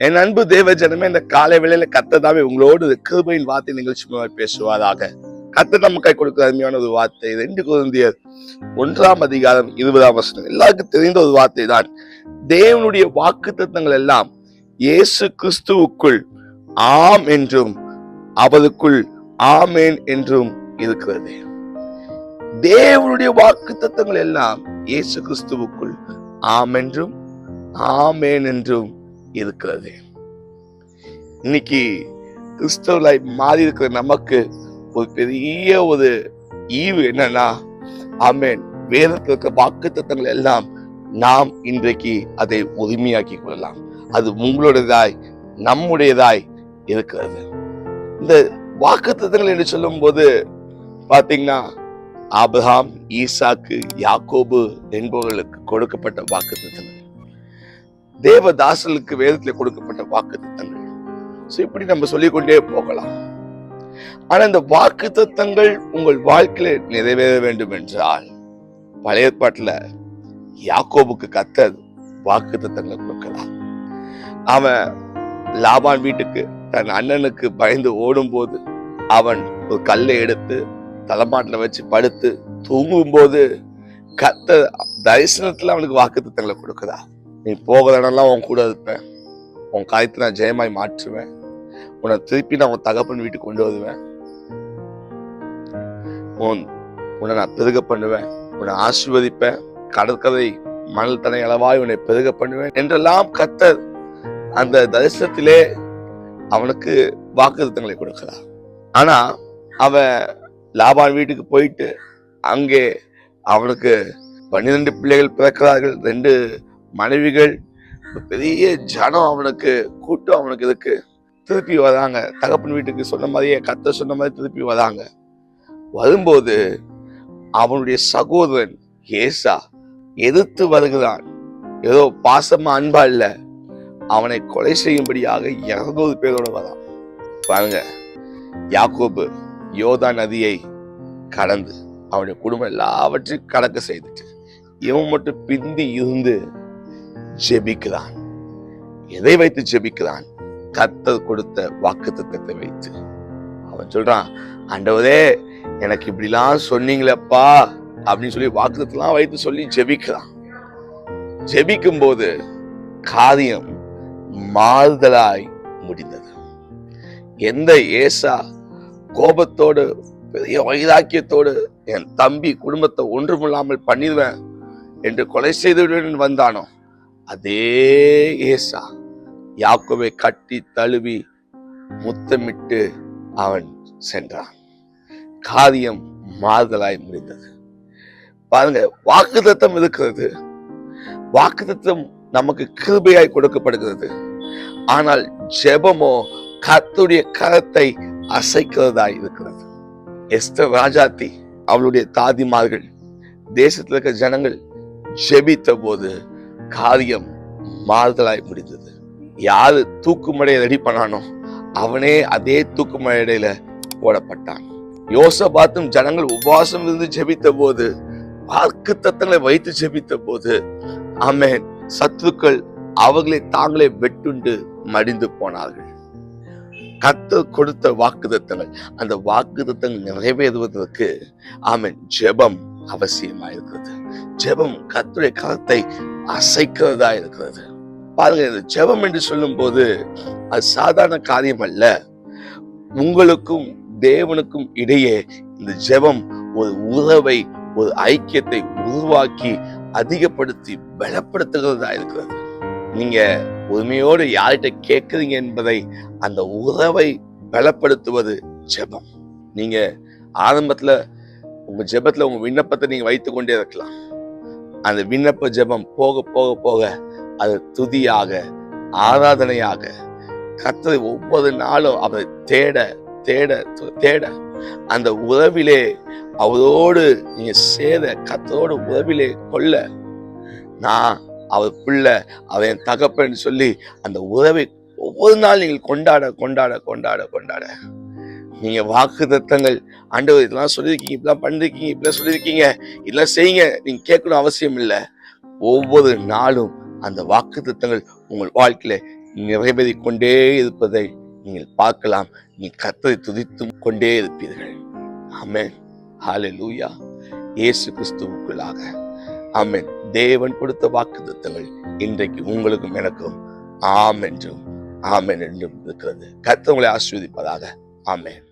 என் அன்பு தேவ ஜனமே இந்த காலை வேளையில கத்ததாவே உங்களோடு கிருபையின் வார்த்தை நிகழ்ச்சி மூலமாக பேசுவாராக. கத்த நம்ம கை கொடுக்கிற அருமையான ஒரு வார்த்தை ரெண்டு குழந்தையர் ஒன்றாம் அதிகாரம் இருபதாம் வசனம். எல்லாருக்கும் தெரிந்த ஒரு வார்த்தை தான். தேவனுடைய வாக்கு தத்தங்கள் எல்லாம் இயேசு கிறிஸ்துவுக்குள் ஆம் என்றும் அவருக்குள் ஆமேன் என்றும் இருக்கிறது. தேவனுடைய வாக்கு தத்தங்கள் எல்லாம் இயேசு கிறிஸ்துவுக்குள் ஆம் என்றும் ஆமேன் என்றும் இருக்கிறது. இன்னைக்கு கிறிஸ்தவர்களாய் மாறி இருக்கிற நமக்கு ஒரு பெரிய ஒரு ஈவு என்னன்னா ஆமேன். வேதத்தில் இருக்கிற வாக்கு தத்தங்கள் எல்லாம் நாம் இன்றைக்கு அதை உரிமையாக்கி கொள்ளலாம். அது உங்களுடையதாய் நம்முடையதாய் இருக்கிறது. இந்த வாக்கு தத்தங்கள் என்று சொல்லும் போது பாத்தீங்கன்னா ஆபிரகாம் ஈசாக்கு யாக்கோபு என்பவர்களுக்கு கொடுக்கப்பட்ட வாக்கு தத்தங்கள் தேவதாசலுக்கு வேதத்தில் கொடுக்கப்பட்ட வாக்கு தத்தங்கள் ஸோ இப்படி நம்ம சொல்லிக்கொண்டே போகலாம். ஆனா இந்த வாக்கு தத்தங்கள் உங்கள் வாழ்க்கையில நிறைவேற வேண்டும் என்றால் பழைய ஏற்பாட்டுல யாக்கோபுக்கு கத்த வாக்கு தத்தங்களை கொடுக்கலாம். அவன் லாபான் வீட்டுக்கு தன் அண்ணனுக்கு பயந்து ஓடும்போது அவன் ஒரு கல்லை எடுத்து தலைமாட்டில் வச்சு படுத்து தூங்கும் போது கத்த தரிசனத்துல அவனுக்கு வாக்கு தத்தங்களை கொடுக்குதா? நீ போகிற இடம்லாம் உன் கூட இருப்பேன். உன் காயத்தை நான் ஜெயமாய் மாற்றுவேன். உன்னை திருப்பி நான் உன் தகப்பன் வீட்டுக்கு கொண்டு வருவேன். உன் உன்னை நான் பெருக பண்ணுவேன். உன்னை ஆசீர்வதிப்பேன். கடற்கரை மணல் தனை அளவாய் உன்னை பெருக பண்ணுவேன் என்றெல்லாம் கத்தர் அந்த தரிசனத்திலே அவனுக்கு வாக்குத்தங்களை கொடுக்கிறார். ஆனா அவன் லாபான் வீட்டுக்கு போயிட்டு அங்கே அவனுக்கு பன்னிரெண்டு பிள்ளைகள் பிறக்கிறார்கள். ரெண்டு மனைவிகள் பெரிய ஜனம் அவனுக்கு கூட்டம் அவனுக்கு இதுக்கு திருப்பி வராங்க. தகப்பன் வீட்டுக்கு சொன்ன மாதிரியே கத்த சொன்ன மாதிரி திருப்பி வராங்க. வரும்போது அவனுடைய சகோதரன் ஏசா எதிர்த்து வருகிறான். ஏதோ பாசமா அன்பா இல்ல. அவனை கொலை செய்யும்படியாக இருநூறு பேரோட வரான். பாருங்க யாக்கோபு யோதா நதியை கடந்து அவனுடைய குடும்பம் எல்லாவற்றையும் கடக்க செய்துட்டு இவன் மட்டும் பிந்தி இருந்து ஜெபிக்கிறான் எதை வைத்து ஜெபிக்கிறான் கத்தர் கொடுத்த வாக்கு தத்தத்தை வைத்து. அவன் சொல்றான் ஆண்டவரே எனக்கு இப்படிலாம் சொன்னீங்களேப்பா அப்படின்னு சொல்லி வாக்குத்தத்தெல்லாம் வைத்து சொல்லி ஜெபிக்கிறான் ஜெபிக்கும் போது காரியம் மாறுதலாய் முடிந்தது. எந்த ஏசா கோபத்தோடு பெரிய வைராக்கியத்தோடு என் தம்பி குடும்பத்தை ஒன்றுமில்லாமல் பண்ணிடுவேன் என்று கொலை செய்துவிடுவேன் வந்தானோ? அதே ஏசா யாக்கோவை கட்டி தழுவி முத்தமிட்டு அவன் சென்றான். காரியம் மாறுதலாய் முடிந்தது. பாருங்க வாக்குதத்தம் இருக்கிறது. வாக்குத்தத்தம் நமக்கு கிருபையாய் கொடுக்கப்படுகிறது. ஆனால் ஜெபமோ கத்துடைய கரத்தை அசைக்கிறதாய் இருக்கிறது. எஸ்தர் ராஜாத்தி அவளுடைய தாதிமார்கள் தேசத்தில் இருக்க ஜனங்கள் ஜெபித்த போது காரியம் மாறுதலாய் முடிந்தது. யாரு தூக்குமடையை ரெடி பண்ணானோ அவனே அதே தூக்குமடையில போடப்பட்டான். யோசபாத்தும் ஜனங்கள் உபவாசம் இருந்து ஜெபித்த போது வாக்கு தத்தங்களை வைத்து ஜெபித்த போது ஆமேன் சத்துக்கள் அவர்களை தாங்களே வெட்டுண்டு மடிந்து போனார்கள். கத்து கொடுத்த வாக்குத்தத்தங்கள் அந்த வாக்குத்தத்தங்கள் நிறைவேறுவதற்கு ஆமேன் ஜெபம் அவசியமாயிருக்கிறது ஜெபம் கத்துடைய கரத்தை அசைக்கிறதா இருக்கிறது. பாருங்க இந்த ஜெபம் என்று சொல்லும் போது அது சாதாரண காரியம் அல்ல. உங்களுக்கும் தேவனுக்கும் இடையே இந்த ஜெபம் ஒரு உறவை ஒரு ஐக்கியத்தை உருவாக்கி அதிகப்படுத்தி பலப்படுத்துகிறதா இருக்கிறது. நீங்க உரிமையோடு யார்கிட்ட கேட்குறீங்க என்பதை அந்த உறவை பலப்படுத்துவது ஜெபம். நீங்க ஆரம்பத்துல உங்க ஜெபத்துல உங்க விண்ணப்பத்தை நீங்க வைத்து கொண்டே இருக்கலாம். அந்த விண்ணப்ப ஜெபம் போக போக போக அது துதியாக ஆராதனையாக கத்தது ஒவ்வொரு நாளும் அவரை தேட தேட தேட அந்த உறவிலே அவரோடு நீங்க சேர கத்தரோடு உறவிலே கொள்ள. நான் அவர் பிள்ளை அவன் தகப்பன்னு சொல்லி அந்த உறவை ஒவ்வொரு நாள் நீங்கள் கொண்டாட கொண்டாட கொண்டாட கொண்டாட. நீங்க வாக்கு தத்தங்கள் ஆண்டவர் இதெல்லாம் சொல்லியிருக்கீங்க இப்படிலாம் பண்ணிருக்கீங்க இப்படிலாம் சொல்லியிருக்கீங்க இதெல்லாம் செய்யுங்க நீங்க கேட்கணும் அவசியம் இல்லை. ஒவ்வொரு நாளும் அந்த வாக்கு தத்தங்கள் உங்கள் வாழ்க்கையில நிறைவேறி கொண்டே இருப்பதை நீங்கள் பார்க்கலாம். நீ கத்தரை துதித்து கொண்டே இருப்பீர்கள். அமன் ஹாலே லூயா இயேசு கிறிஸ்துவுக்குள்ளாக. ஆமேன். தேவன் கொடுத்த வாக்கு தத்தங்கள் இன்றைக்கு உங்களுக்கும் எனக்கும் ஆம் என்றும் ஆமென் என்றும் இருக்கிறது. கத்தவங்களை ஆஸ்வதிப்பதாக ஆமேன்.